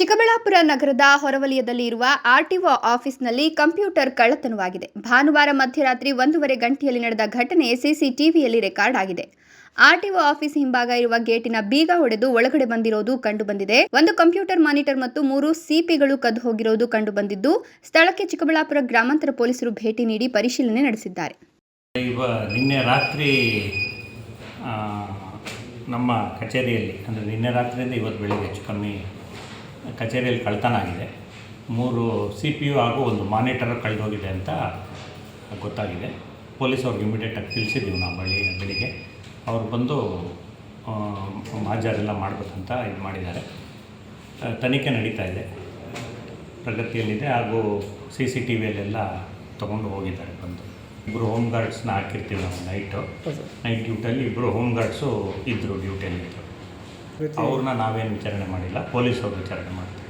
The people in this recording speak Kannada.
ಚಿಕ್ಕಬಳ್ಳಾಪುರ ನಗರದ ಹೊರವಲಯದಲ್ಲಿ ಇರುವ ಆರ್ಟಿಒ ಆಫೀಸ್ನಲ್ಲಿ ಕಂಪ್ಯೂಟರ್ ಕಳ್ಳತನವಾಗಿದೆ. ಭಾನುವಾರ ಮಧ್ಯರಾತ್ರಿ ಒಂದೂವರೆ ಗಂಟೆಯಲ್ಲಿ ನಡೆದ ಘಟನೆ ಸಿಸಿಟಿವಿಯಲ್ಲಿ ರೆಕಾರ್ಡ್ ಆಗಿದೆ. ಆರ್ಟಿಒ ಆಫೀಸ್ ಹಿಂಭಾಗ ಇರುವ ಗೇಟಿನ ಬೀಗ ಒಡೆದು ಒಳಗಡೆ ಬಂದಿರೋದು ಕಂಡುಬಂದಿದೆ. ಒಂದು ಕಂಪ್ಯೂಟರ್ ಮಾನಿಟರ್ ಮತ್ತು ಮೂರು ಸಿಪಿಗಳು ಕದ್ದು ಹೋಗಿರೋದು ಕಂಡುಬಂದಿದ್ದು, ಸ್ಥಳಕ್ಕೆ ಚಿಕ್ಕಬಳ್ಳಾಪುರ ಗ್ರಾಮಾಂತರ ಪೊಲೀಸರು ಭೇಟಿ ನೀಡಿ ಪರಿಶೀಲನೆ ನಡೆಸಿದ್ದಾರೆ. ನಿನ್ನೆ ರಾತ್ರಿ ನಮ್ಮ ಕಚೇರಿಯಲ್ಲಿ, ಅಂದರೆ ನಿನ್ನೆ ರಾತ್ರಿಯಿಂದ ಇವತ್ತು ಬೆಳಿಗ್ಗೆ ಹೆಚ್ಚು ಕಮ್ಮಿ ಕಚೇರಿಯಲ್ಲಿ ಕಳ್ತನ ಆಗಿದೆ. ಮೂರು ಸಿ ಪಿ ಯು ಹಾಗೂ ಒಂದು ಮಾನಿಟರ್ ಕಳೆದೋಗಿದೆ ಅಂತ ಗೊತ್ತಾಗಿದೆ. ಪೊಲೀಸ್ ಅವ್ರಿಗೆ ಇಮಿಡಿಯೇಟಾಗಿ ತಿಳಿಸಿದ್ದೀವಿ ನಾವು ಬಳ್ಳಿ ಬೆಳಿಗ್ಗೆ. ಅವ್ರು ಬಂದು ಮಾಜಾರೆಲ್ಲ ಮಾಡಬೇಕಂತ ಇದು ಮಾಡಿದ್ದಾರೆ. ತನಿಖೆ ನಡೀತಾ ಇದೆ. ಪ್ರಗತಿಯಲ್ಲಿದೆ ಹಾಗೂ ಸಿ ಸಿ ಟಿ ವಿಯಲ್ಲೆಲ್ಲ ತೊಗೊಂಡು ಹೋಗಿದ್ದಾರೆ ಬಂದು. ಇಬ್ಬರು ಹೋಮ್ ಗಾರ್ಡ್ಸ್ನ ಹಾಕಿರ್ತೀವಿ ನಾವು ನೈಟು. ನೈಟ್ ಡ್ಯೂಟಿಯಲ್ಲಿ ಇಬ್ಬರು ಹೋಮ್ ಗಾರ್ಡ್ಸು ಇದ್ದರು ಡ್ಯೂಟಿಯಲ್ಲಿ ಇದ್ದರು ಅವ್ರನ್ನ ನಾವೇನು ವಿಚಾರಣೆ ಮಾಡಿಲ್ಲ ಪೊಲೀಸವ್ರು ವಿಚಾರಣೆ ಮಾಡ್ತಾರೆ.